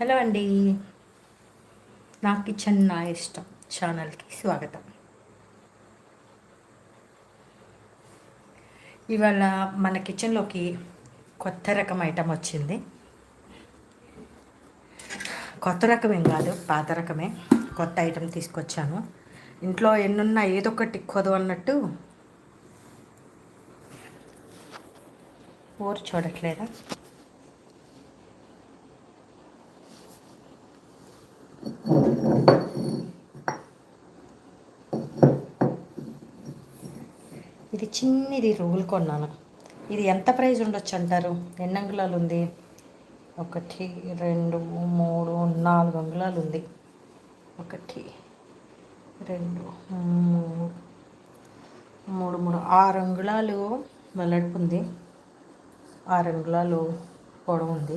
Hello అండి. నా kitchen నా ఇష్టం ఛానల్కి స్వాగతం. ఇవాళ మన కిచెన్లోకి కొత్త రకం ఐటమ్ వచ్చింది. కొత్త రకం ఏం కాదు పాత రకమే. కొత్త ఐటమ్ తీసుకొచ్చాను. ఇంట్లో ఎన్నున్నా ఏదో ఒకటి కొదు అన్నట్టు ఊరు చూడట్లేదా? ఇది చిన్నది రోల్ కొన్నాను. ఇది ఎంత ప్రైస్ ఉండొచ్చు అంటారు? ఎన్ని అంగుళాలు ఉంది? ఒకటి రెండు మూడు నాలుగు అంగుళాలు ఉంది. ఒకటి రెండు మూడు మూడు మూడు ఆరు అంగుళాలు వెల్లడిపు ఉంది ఆరు అంగుళాలు పొడవు ఉంది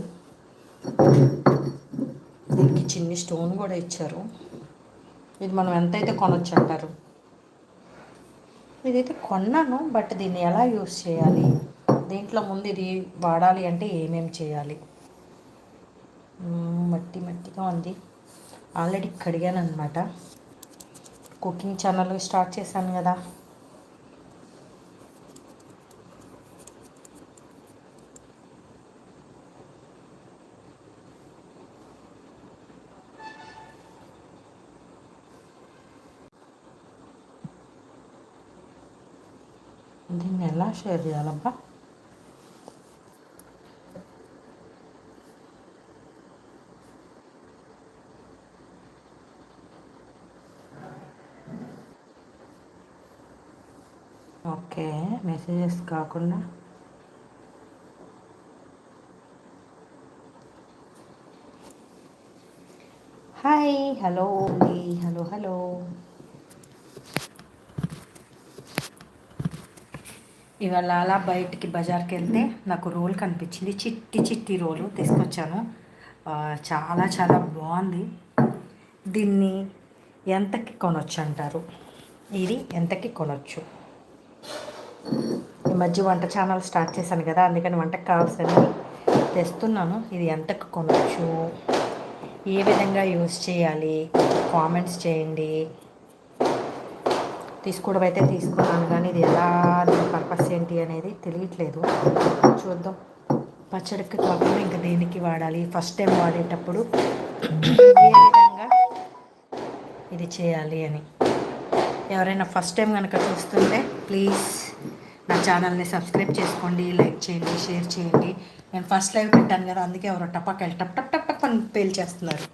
దీనికి చిన్ని స్టోన్ కూడా ఇచ్చారు. ఇది మనం ఎంతైతే కొనొచ్చు అంటారు ఇదైతే కొన్నాను బట్ దీన్ని ఎలా యూస్ చేయాలి? దీంట్లో ముందు ఇది వాడాలి అంటే ఏమేమి చేయాలి? మట్టి మట్టిగా ఉంది. ఆల్రెడీ కడిగాను అనమాట కుకింగ్ ఛానల్ స్టార్ట్ చేశాను కదా. దీన్ని ఎలా షేర్ చేయాలబ్బా ఓకే మెసేజెస్ కాకుండా హాయ్ హలో అండి హలో హలో ఇవాళ అలా బయటికి బజార్కి వెళ్తే నాకు రోల్ కనిపించింది. చిట్టి చిట్టి రోలు తీసుకొచ్చాను. చాలా చాలా బాగుంది. దీన్ని ఎంతకి కొనొచ్చు అంటారు ఇది ఎంతకి కొనొచ్చు? ఈ మధ్య వంట ఛానల్ స్టార్ట్ చేశాను కదా అందుకని వంటకు కావాల్సినవి తెస్తున్నాను. ఇది ఎంతకు కొనొచ్చు? ఏ విధంగా యూస్ చేయాలి? కామెంట్స్ చేయండి. తీసుకోవడం అయితే తీసుకున్నాను కానీ ఇది ఎలా పర్పస్ ఏంటి అనేది తెలియట్లేదు. చూద్దాం. పచ్చడికి కాకుండా ఇంకా దేనికి వాడాలి? ఫస్ట్ టైం వాడేటప్పుడు ఏ విధంగా ఇది చేయాలి అని. ఎవరైనా ఫస్ట్ టైం కనుక చూస్తుంటే ప్లీజ్ నా ఛానల్ని సబ్స్క్రైబ్ చేసుకోండి లైక్ చేయండి షేర్ చేయండి. నేను ఫస్ట్ లైవ్ పెట్టాను కదా అందుకే ఎవరో టపాకాయలు టప్ టప్ టప్ టప్ అని పేల్చేస్తున్నారు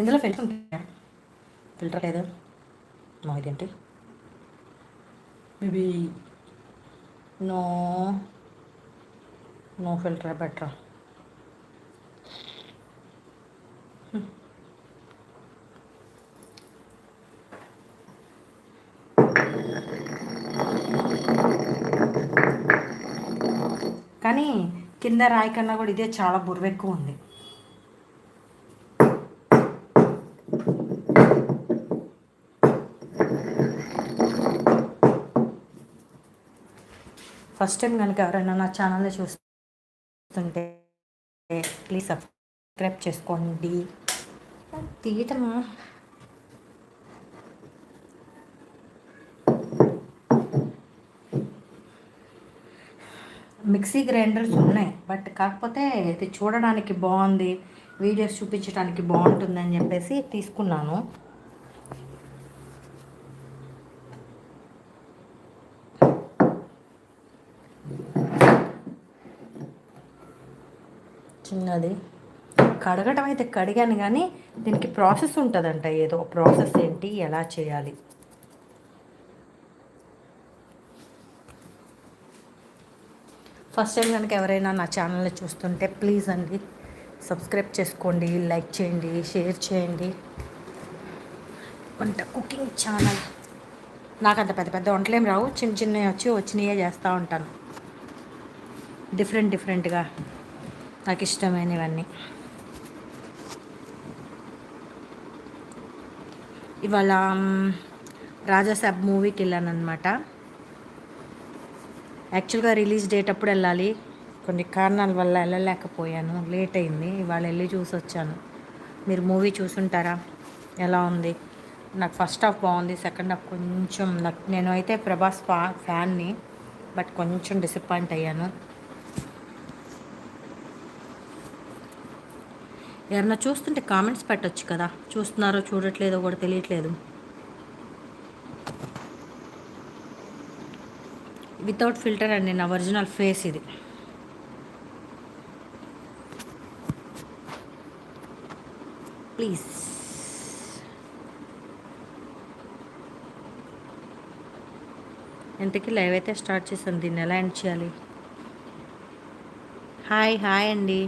ఇందులో ఫిల్టర్ ఉంటాయా ఫిల్టర్ లేదు. మా ఇదేంటి maybe no no filter better కానీ కింద రాయి కన్నా కూడా ఇదే చాలా బుర్ర ఎక్కువ ఉంది ఫస్ట్ టైం కనుక ఎవరైనా నా ఛానల్ని చూస్తుంటే ప్లీజ్ సబ్స్క్రైబ్ చేసుకోండి. తీయటమా? మిక్సీ గ్రైండర్స్ ఉన్నాయి బట్ కాకపోతే ఇది చూడడానికి బాగుంది వీడియోస్ చూపించడానికి బాగుంటుంది అని చెప్పేసి తీసుకున్నాను. చిన్నది. కడగటం అయితే కడిగాను కానీ దీనికి ప్రాసెస్ ఉంటుందంట. ఏదో ప్రాసెస్ ఏంటి? ఎలా చేయాలి? ఫస్ట్ టైం కనుక ఎవరైనా నా ఛానల్ని చూస్తుంటే ప్లీజ్ అండి సబ్స్క్రైబ్ చేసుకోండి లైక్ చేయండి షేర్ చేయండి. వంట కుకింగ్ ఛానల్. నాకు అంత పెద్ద పెద్ద వంటలేం రావు. చిన్న చిన్నవి వచ్చి వచ్చినవే చేస్తూ ఉంటాను. డిఫరెంట్ డిఫరెంట్గా. నాకు ఇష్టమైనవన్నీ ఇవాళ రాజాసాబ్ మూవీకి వెళ్ళాను అనమాట యాక్చువల్గా రిలీజ్ డేట్ అప్పుడు వెళ్ళాలి. కొన్ని కారణాల వల్ల వెళ్ళలేకపోయాను. లేట్ అయింది. ఇవాళ వెళ్ళి చూసి వచ్చాను మీరు మూవీ చూసుంటారా? ఎలా ఉంది? నాకు ఫస్ట్ హాఫ్ బాగుంది. సెకండ్ హాఫ్ కొంచెం నాకు నేను అయితే ప్రభాస్ ఫా ఫ్యాన్ని బట్ కొంచెం డిసప్పాయింట్ అయ్యాను. ఎవరన్నా చూస్తుంటే కామెంట్స్ పెట్టచ్చు కదా. చూస్తున్నారో చూడట్లేదో కూడా తెలియట్లేదు. వితౌట్ ఫిల్టర్ అండి నా ఒరిజినల్ ఫేస్ ఇది. ప్లీజ్ ఇంతకీ లైవ్ అయితే స్టార్ట్ చేసాను దీన్ని ఎలా ఎండ్ చేయాలి? హాయ్ హాయ్ అండి.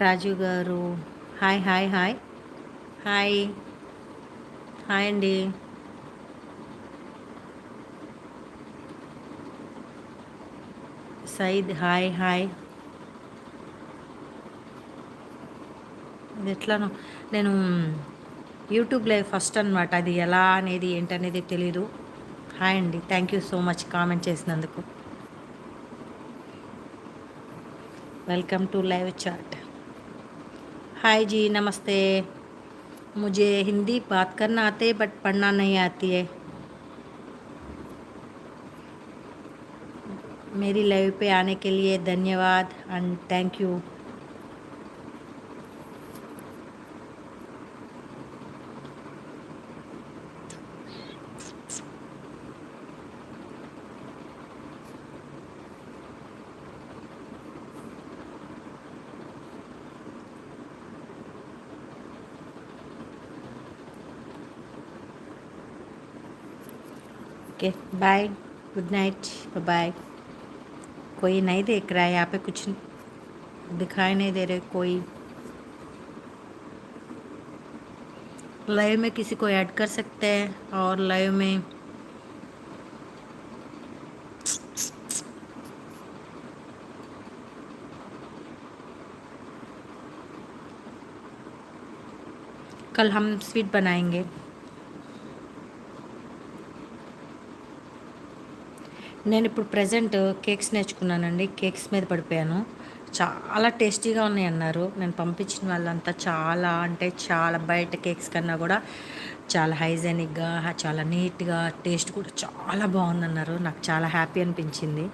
Raju garu. Hi hi hi. Hi. Hi అండి. Syed hi hi. అది ఎట్లానో నేను యూట్యూబ్ లైవ్ ఫస్ట్ అనమాట అది ఎలా అనేది ఏంటనేది తెలీదు. హాయ్ అండి. Thank you so much comment చేసినందుకు. Welcome to live chat. Hi जी, नमस्ते। मुझे हिंदी बात करना आते बट पढ़ना नहीं आती है। मेरी लाइव पे आने के लिए धन्यवाद and thank you okay bye good night bye कोई नहीं देख रहा है, यहाँ पे कुछ दिखाई नहीं दे रहे, कोई। लाइव में किसी को ऐड कर सकते हैं और लाइव में कल हम स्वीट बनाएँगे। నేను ఇప్పుడు ప్రజెంట్ కేక్స్ నేర్చుకున్నానండి. కేక్స్ మీద పడిపోయాను. చాలా టేస్టీగా ఉన్నాయి అన్నారు. నేను పంపించిన వాళ్ళంతా చాలా అంటే చాలా బయట కేక్స్ కన్నా కూడా చాలా హైజెనిక్గా చాలా నీట్గా టేస్ట్ కూడా చాలా బాగుందన్నారు నాకు చాలా హ్యాపీ అనిపించింది.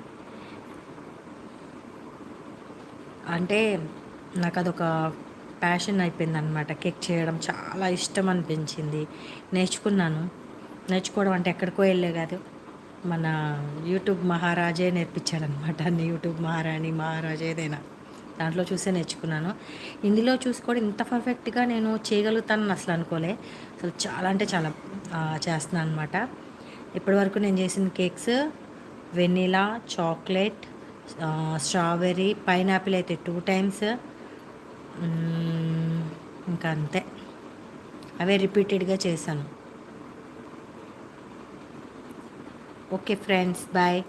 అంటే నాకు అదొక ప్యాషన్ అయిపోయింది అనమాట కేక్ చేయడం చాలా ఇష్టం అనిపించింది. నేర్చుకున్నాను. నేర్చుకోవడం అంటే ఎక్కడికో వెళ్ళే కాదు. మన యూట్యూబ్ మహారాజే నేర్పించాడనమాట. అన్ని యూట్యూబ్ మహారాణి మహారాజేదైనా దాంట్లో చూసే నేర్చుకున్నాను. ఇందులో చూసుకోవడం ఇంత పర్ఫెక్ట్గా నేను చేయగలుగుతానని అసలు అనుకోలే. అసలు చాలా అంటే చాలా చేస్తున్నాను అనమాట ఇప్పటివరకు నేను చేసిన cakes vanilla chocolate strawberry pineapple అయితే టూ టైమ్స్. ఇంకా అంతే. అవే రిపీటెడ్గా చేశాను. Okay friends, bye.